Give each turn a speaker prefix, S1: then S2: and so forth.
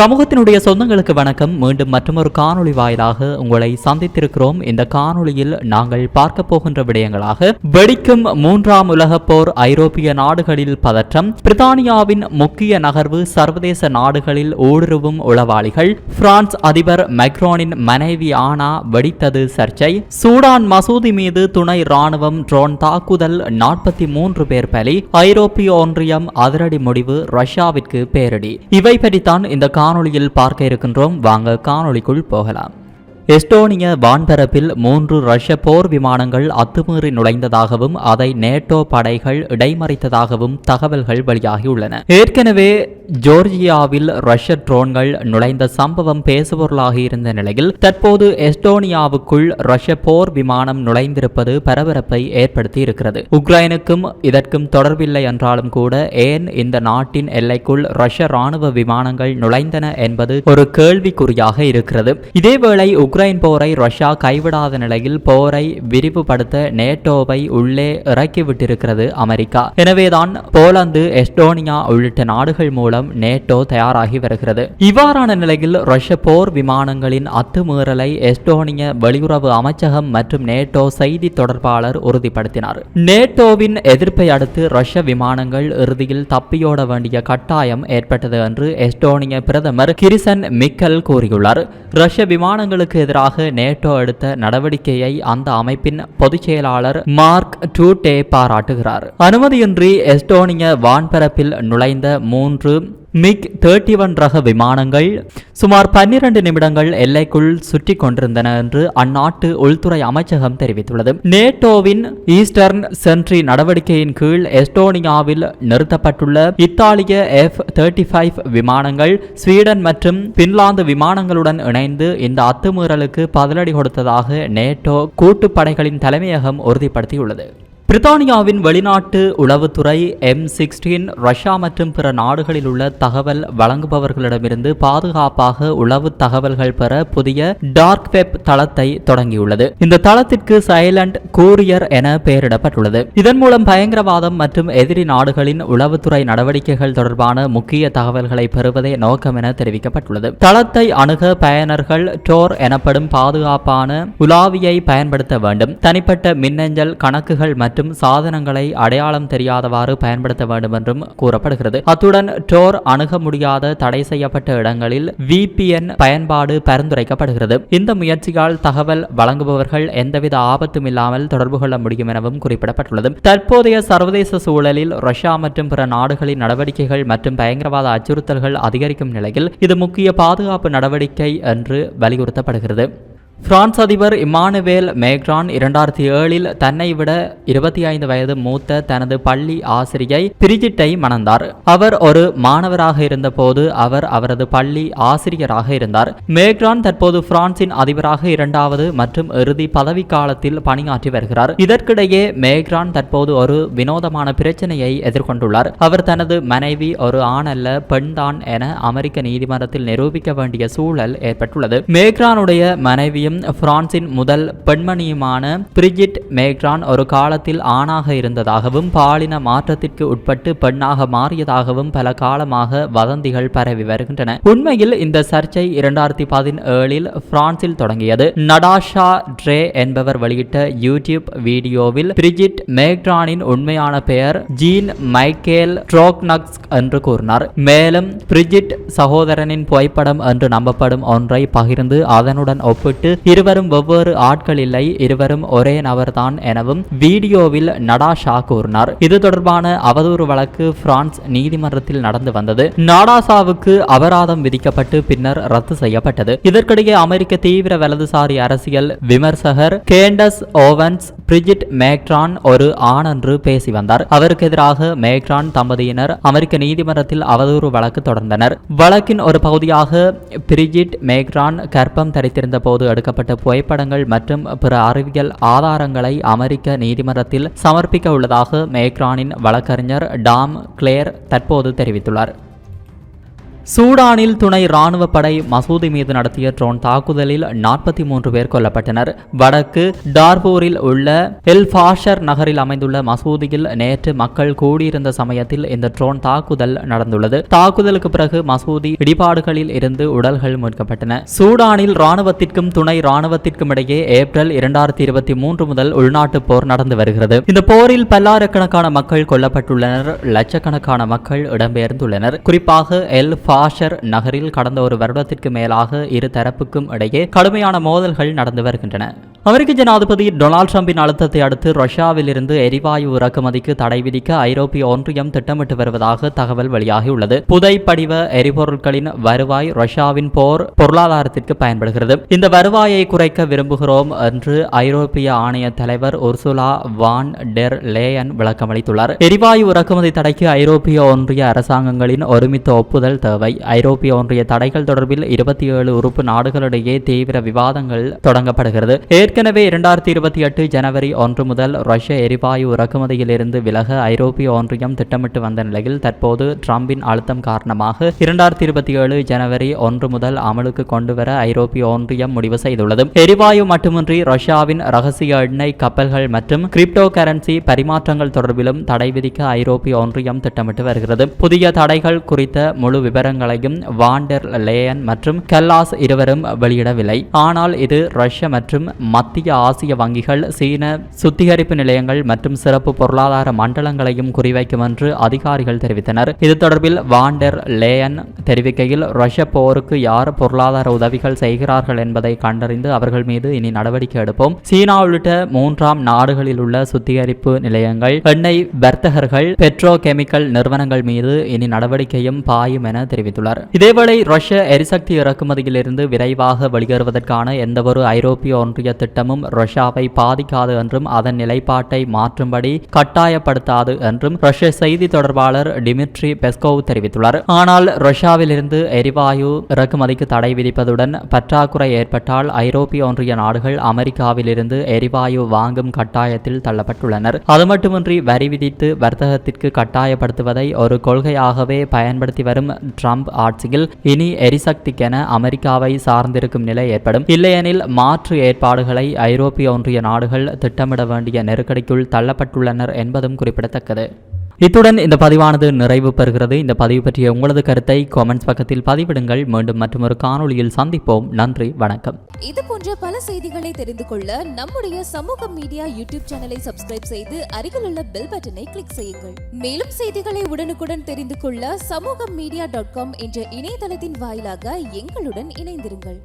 S1: சமூகத்தினுடைய சொந்தங்களுக்கு வணக்கம். மீண்டும் மற்றொரு காணொளி வாயிலாக உங்களை சந்தித்திருக்கிறோம். இந்த காணொளியில் நாங்கள் பார்க்க போகின்ற விடயங்களாக வெடிக்கும் மூன்றாம் உலக போர் ஐரோப்பிய நாடுகளில் பதற்றம் பிரித்தானியாவின் முக்கிய நகர்வு சர்வதேச நாடுகளில் ஊடுருவும் உளவாளிகள் பிரான்ஸ் அதிபர் மெக்ரோனின் மனைவி ஆனா வெடித்தது சர்ச்சை சூடான் மசூதி மீது துணை ராணுவம் ட்ரோன் தாக்குதல் நாற்பத்தி மூன்று பேர் பலி ஐரோப்பிய ஒன்றியம் அதிரடி முடிவு ரஷ்யாவிற்கு பேரடி. இவை பற்றித்தான் இந்த காணொளியில் பார்க்க இருக்கின்றோம். வாங்க காணொளிக்குள் போகலாம். எஸ்டோனிய வான்பரப்பில் மூன்று ரஷ்ய போர் விமானங்கள் அத்துமீறி நுழைந்ததாகவும் அதை நேட்டோ படைகள் இடைமறித்ததாகவும் தகவல்கள் வெளியாகியுள்ளன. ஏற்கனவே ஜோர்ஜியாவில் ரஷ்ய ட்ரோன்கள் நுழைந்த சம்பவம் பேசுபொருளாக இருந்த நிலையில் தற்போது எஸ்டோனியாவுக்குள் ரஷ்ய போர் விமானம் நுழைந்திருப்பது பரபரப்பை ஏற்படுத்தி இருக்கிறது உக்ரைனுக்கும் இதற்கும் தொடர்பில்லை என்றாலும் கூட ஏன் இந்த நாட்டின் எல்லைக்குள் ரஷ்ய ராணுவ விமானங்கள் நுழைந்தன என்பது ஒரு கேள்விக்குறியாக இருக்கிறது. இதேவேளை உக்ரைன் போரை ரஷ்யா கைவிடாத நிலையில் போரை விரிவுபடுத்த நேட்டோவை உள்ளே இறக்கிவிட்டிருக்கிறது அமெரிக்கா. எனவேதான் போலந்து எஸ்டோனியா உள்ளிட்ட நாடுகள் மூலம் நேட்டோ தயாராகி வருகிறது. இவ்வாறான நிலையில் ரஷ்ய போர் விமானங்களின் அத்துமீறலை எஸ்டோனிய வெளியுறவு அமைச்சகம் மற்றும் நேட்டோ செய்தி தொடர்பாளர் உறுதிப்படுத்தினார். நேட்டோவின் எதிர்ப்பை அடுத்து ரஷ்ய விமானங்கள் இறுதியில் தப்பியோட வேண்டிய கட்டாயம் ஏற்பட்டது என்று எஸ்டோனிய பிரதமர் கிரிசன் மிக்கல் கூறியுள்ளார். ரஷ்ய விமானங்களுக்கு எதிராக நேட்டோ எடுத்த நடவடிக்கையை அந்த அமைப்பின் பொதுச் செயலாளர் மார்க் டூட்டே பாராட்டுகிறார். அனுமதியின்றி எஸ்டோனிய வான்பரப்பில் நுழைந்த மூன்று மிக் தேர்ட்டி ஒன் ரக விமானங்கள் சுமார் பன்னிரண்டு நிமிடங்கள் எல்லைக்குள் சுற்றி கொண்டிருந்தன என்று அந்நாட்டு உள்துறை அமைச்சகம் தெரிவித்துள்ளது. நேட்டோவின் ஈஸ்டர்ன் சென்ட்ரி நடவடிக்கையின் கீழ் எஸ்டோனியாவில் நிறுத்தப்பட்டுள்ள இத்தாலிய எஃப் தேர்ட்டி ஃபைவ் விமானங்கள் ஸ்வீடன் மற்றும் பின்லாந்து விமானங்களுடன் இணைந்து இந்த அத்துமீறலுக்கு பதிலடி கொடுத்ததாக நேட்டோ கூட்டுப்படைகளின் தலைமையகம் உறுதிப்படுத்தியுள்ளது. பிரித்தானியாவின் வெளிநாட்டு உளவுத்துறை எம் சிக்ஸ்டீன் ரஷ்யா மற்றும் பிற நாடுகளில் உள்ள தகவல் வழங்குபவர்களிடமிருந்து பாதுகாப்பாக உளவு தகவல்கள் பெற புதிய டார்க் வெப் தளத்தை தொடங்கியுள்ளது. இந்த தளத்திற்கு சைலண்ட் கூரியர் என பெயரிடப்பட்டுள்ளது. இதன் மூலம் பயங்கரவாதம் மற்றும் எதிரி நாடுகளின் உளவுத்துறை நடவடிக்கைகள் தொடர்பான முக்கிய தகவல்களை பெறுவதே நோக்கம் என தெரிவிக்கப்பட்டுள்ளது. தளத்தை அணுக பயனர்கள் டோர் எனப்படும் பாதுகாப்பான உலாவியை பயன்படுத்த வேண்டும். தனிப்பட்ட மின்னஞ்சல் கணக்குகள் மற்றும் மற்றும் சாதனங்களை அடையாளம் தெரியாதவாறு பயன்படுத்த வேண்டும் என்றும் கூறப்படுகிறது. அத்துடன் டோர் அணுக முடியாத தடை செய்யப்பட்ட இடங்களில் விபிஎன் பயன்பாடு பரிந்துரைக்கப்படுகிறது. இந்த முயற்சியால் தகவல் வழங்குபவர்கள் எந்தவித ஆபத்தும் இல்லாமல் தொடர்பு கொள்ள முடியும் எனவும் குறிப்பிடப்பட்டுள்ளது. தற்போதைய சர்வதேச சூழலில் ரஷ்யா மற்றும் பிற நாடுகளின் நடவடிக்கைகள் மற்றும் பயங்கரவாத அச்சுறுத்தல்கள் அதிகரிக்கும் நிலையில் இது முக்கிய பாதுகாப்பு நடவடிக்கை என்று வலியுறுத்தப்படுகிறது. பிரான்ஸ் அதிபர் இமானுவேல் மேக்ரான் இரண்டாயிரத்தி ஏழில் தன்னை விட இருபத்தி ஐந்து வயது மூத்த தனது பள்ளி ஆசிரியை பிரிஜிட்டை மணந்தார். அவர் ஒரு மாணவராக இருந்தபோது அவர் அவரது பள்ளி ஆசிரியராக இருந்தார். மேக்ரான் தற்போது பிரான்சின் அதிபராக இரண்டாவது மற்றும் இறுதி பதவி காலத்தில் பணியாற்றி வருகிறார். இதற்கிடையே மேக்ரான் தற்போது ஒரு வினோதமான பிரச்சனையை எதிர்கொண்டுள்ளார். அவர் தனது மனைவி ஒரு ஆண் அல்ல பெண்தான் என அமெரிக்க நீதிமன்றத்தில் நிரூபிக்க வேண்டிய சூழல் ஏற்பட்டுள்ளது. மேக்ரானுடைய மனைவியும் பிரான்சின் முதல் பெண்மணியுமான பிரிஜிட் மேக்ரான் ஒரு காலத்தில் ஆணாக இருந்ததாகவும் பாலின மாற்றத்திற்கு உட்பட்டு பெண்ணாக மாறியதாகவும் பல காலமாக வதந்திகள் பரவி வருகின்றன. உண்மையில் இந்த சர்ச்சை இரண்டாயிரத்தி பதினேழில் பிரான்சில் தொடங்கியது. நடாஷா ட்ரே என்பவர் வெளியிட்ட யூடியூப் வீடியோவில் பிரிஜிட் மேக்ரானின் உண்மையான பெயர் ஜீன் மைக்கேல் ட்ரோக்னக்ஸ் என்று கூறினார். மேலும் பிரிஜிட் சகோதரனின் புகைப்படம் என்று நம்பப்படும் ஒன்றை பகிர்ந்து அதனுடன் ஒப்பிட்டு இருவரும் வெவ்வேறு ஆட்கள் இல்லை இருவரும் ஒரே நபர்தான் எனவும் வீடியோவில் நடாஷா கூறினார். இது தொடர்பான அவதூறு வழக்கு பிரான்ஸ் நீதிமன்றத்தில் நடந்து வந்தது. நாடாசாவுக்கு அபராதம் விதிக்கப்பட்டு பின்னர் ரத்து செய்யப்பட்டது. இதற்கிடையே அமெரிக்க தீவிர வலதுசாரி அரசியல் விமர்சகர் கேண்டஸ் ஓவன்ஸ் பிரிஜிட் மேக்ரான் ஒரு ஆண் பேசி வந்தார். அவருக்கு எதிராக மேக்ரான் தம்பதியினர் அமெரிக்க நீதிமன்றத்தில் அவதூறு வழக்கு தொடர்ந்தனர். வழக்கின் ஒரு பகுதியாக பிரிஜிட் மேக்ரான் கர்ப்பம் தரித்திருந்த போது எடுக்கப்பட்ட புகைப்படங்கள் மற்றும் பிற அறிவியல் ஆதாரங்களை அமெரிக்க நீதிமன்றத்தில் சமர்ப்பிக்க உள்ளதாக மேக்ரானின் வழக்கறிஞர் டாம் கிளேர் தற்போது தெரிவித்துள்ளார். சூடானில் துணை ராணுவ படை மசூதி மீது நடத்திய ட்ரோன் தாக்குதலில் நாற்பத்தி மூன்று பேர் கொல்லப்பட்டனர். வடக்கு டார்பூரில் உள்ள எல்ஃபாஷர் நகரில் அமைந்துள்ள மசூதியில் நேற்று மக்கள் கூடியிருந்த சமயத்தில் இந்த ட்ரோன் தாக்குதல் நடந்துள்ளது. தாக்குதலுக்கு பிறகு மசூதி இடிபாடுகளில் இருந்து உடல்கள் மீட்கப்பட்டன. சூடானில் ராணுவத்திற்கும் துணை ராணுவத்திற்கும் இடையே ஏப்ரல் இரண்டாயிரத்தி இருபத்தி மூன்று முதல் உள்நாட்டு போர் நடந்து வருகிறது. இந்த போரில் பல்லாயிரக்கணக்கான மக்கள் கொல்லப்பட்டுள்ளனர். லட்சக்கணக்கான மக்கள் இடம்பெயர்ந்துள்ளனர். குறிப்பாக எல் பாஷர் நகரில் கடந்த ஒரு வருடத்திற்கு மேலாக இரு தரப்புக்கும் இடையே கடுமையான மோதல்கள் நடந்து வருகின்றன. அமெரிக்க ஜனாதிபதி டொனால்டு டிரம்பின் அழுத்தத்தை அடுத்து ரஷ்யாவில் இருந்து எரிவாயு இறக்குமதிக்கு தடை விதிக்க ஐரோப்பிய ஒன்றியம் திட்டமிட்டு வருவதாக தகவல் வெளியாகியுள்ளது. புதை படிவ எரிபொருட்களின் வருவாய் ரஷ்யாவின் போர் பொருளாதாரத்திற்கு பயன்படுகிறது. இந்த வருவாயை குறைக்க விரும்புகிறோம் என்று ஐரோப்பிய ஆணைய தலைவர் உர்சுலா வான் டெர் லேயன் விளக்கமளித்துள்ளார் எரிவாயு இறக்குமதி தடைக்கு ஐரோப்பிய ஒன்றிய அரசாங்கங்களின் ஒருமித்த ஒப்புதல் தேவை. ஐரோப்பிய ஒன்றிய தடைகள் தொடர்பில் இருபத்தி ஏழு உறுப்பு நாடுகளிடையே தீவிர விவாதங்கள் தொடங்கப்படுகிறது. ஏற்கனவே இரண்டாயிரத்தி இருபத்தி எட்டு ஜனவரி ஒன்று முதல் ரஷ்ய எரிவாயு இறக்குமதியிலிருந்து விலக ஐரோப்பிய ஒன்றியம் திட்டமிட்டு வந்த நிலையில் தற்போது ட்ரம்பின் அழுத்தம் காரணமாக இரண்டாயிரத்தி இருபத்தி ஏழு ஜனவரி ஒன்று முதல் அமலுக்கு கொண்டுவர ஐரோப்பிய ஒன்றியம் முடிவு செய்துள்ளது. எரிவாயு மட்டுமின்றி ரஷ்யாவின் ரகசிய எண்ணெய் கப்பல்கள் மற்றும் கிரிப்டோ கரன்சி பரிமாற்றங்கள் தொடர்பிலும் தடை விதிக்க ஐரோப்பிய ஒன்றியம் திட்டமிட்டு வருகிறது. புதிய தடைகள் குறித்த முழு விவரங்களையும் வாண்டர் லேயன் மற்றும் கல்லாஸ் இருவரும் வெளியிடவில்லை. ஆனால் இது ரஷ்ய மற்றும் மத்திய ஆசிய வங்கிகள் சீன சுத்திகரிப்பு நிலையங்கள் மற்றும் சிறப்பு பொருளாதார மண்டலங்களையும் குறிவைக்கும் என்று அதிகாரிகள் தெரிவித்தனர். இது தொடர்பில் வாண்டர் லேயன் தெரிவிக்கையில் ரஷ்ய போருக்கு யார் பொருளாதார உதவிகள் செய்கிறார்கள் என்பதை கண்டறிந்து அவர்கள் மீது இனி நடவடிக்கை எடுப்போம். சீனா உள்ளிட்ட மூன்றாம் நாடுகளில் உள்ள சுத்திகரிப்பு நிலையங்கள் எண்ணெய் வர்த்தகர்கள் பெட்ரோ கெமிக்கல் நிறுவனங்கள் மீது இனி நடவடிக்கையும் பாயும் என தெரிவித்துள்ளார் இதேவேளை ரஷ்ய எரிசக்தி இறக்குமதியிலிருந்து விரைவாக வெளியேறுவதற்கான எந்தவொரு ஐரோப்பிய ஒன்றிய திட்டமும் ரஷ்யாவை பாதிக்காது என்றும் அதன் நிலைப்பாட்டை மாற்றும்படி கட்டாயப்படுத்தாது என்றும் ரஷ்ய செய்தி தொடர்பாளர் டிமிட்ரி பெஸ்கோவ் தெரிவித்துள்ளார். ஆனால் ரஷ்யாவிலிருந்து எரிவாயு இறக்குமதிக்கு தடை விதிப்பதுடன் பற்றாக்குறை ஏற்பட்டால் ஐரோப்பிய ஒன்றிய நாடுகள் அமெரிக்காவிலிருந்து எரிவாயு வாங்கும் கட்டாயத்தில் தள்ளப்பட்டுள்ளனர். அது மட்டுமின்றி வரி விதித்து வர்த்தகத்திற்கு கட்டாயப்படுத்துவதை ஒரு கொள்கையாகவே பயன்படுத்தி வரும் ட்ரம்ப் ஆட்சியில் இனி எரிசக்திக்கென அமெரிக்காவை சார்ந்திருக்கும் நிலை ஏற்படும். இல்லையெனில் மாற்று ஏற்பாடுகளை ஐரோப்பிய ஒன்றிய நாடுகள் திட்டமிட வேண்டிய நெருக்கடிக்குள் தள்ளப்பட்டுள்ளனர் என்பதும் குறிப்பிடத்தக்கது. இத்துடன் இந்த பதிவானது நிறைவு பெறுகிறது. இந்த பதிவு பற்றிய உங்களது கருத்தை காமெண்ட்ஸ் பக்கத்தில் பதிவிடுங்கள். மீண்டும் மற்றொரு காணொளியில் சந்திப்போம். நன்றி வணக்கம்.
S2: இது போன்ற பல செய்திகளை தெரிந்து கொள்ள நம்முடைய சமூக மீடியா யூடியூப் சேனலை சப்ஸ்கிரைப் செய்து அருகில் உள்ள பெல் பட்டனை கிளிக் செய்யுங்கள். மேலும் செய்திகளை உடனுக்குடன் தெரிந்து கொள்ள சமூக மீடியா டாட் காம் என்ற இணையதளத்தின் வாயிலாக எங்களுடன் இணைந்திருங்கள்.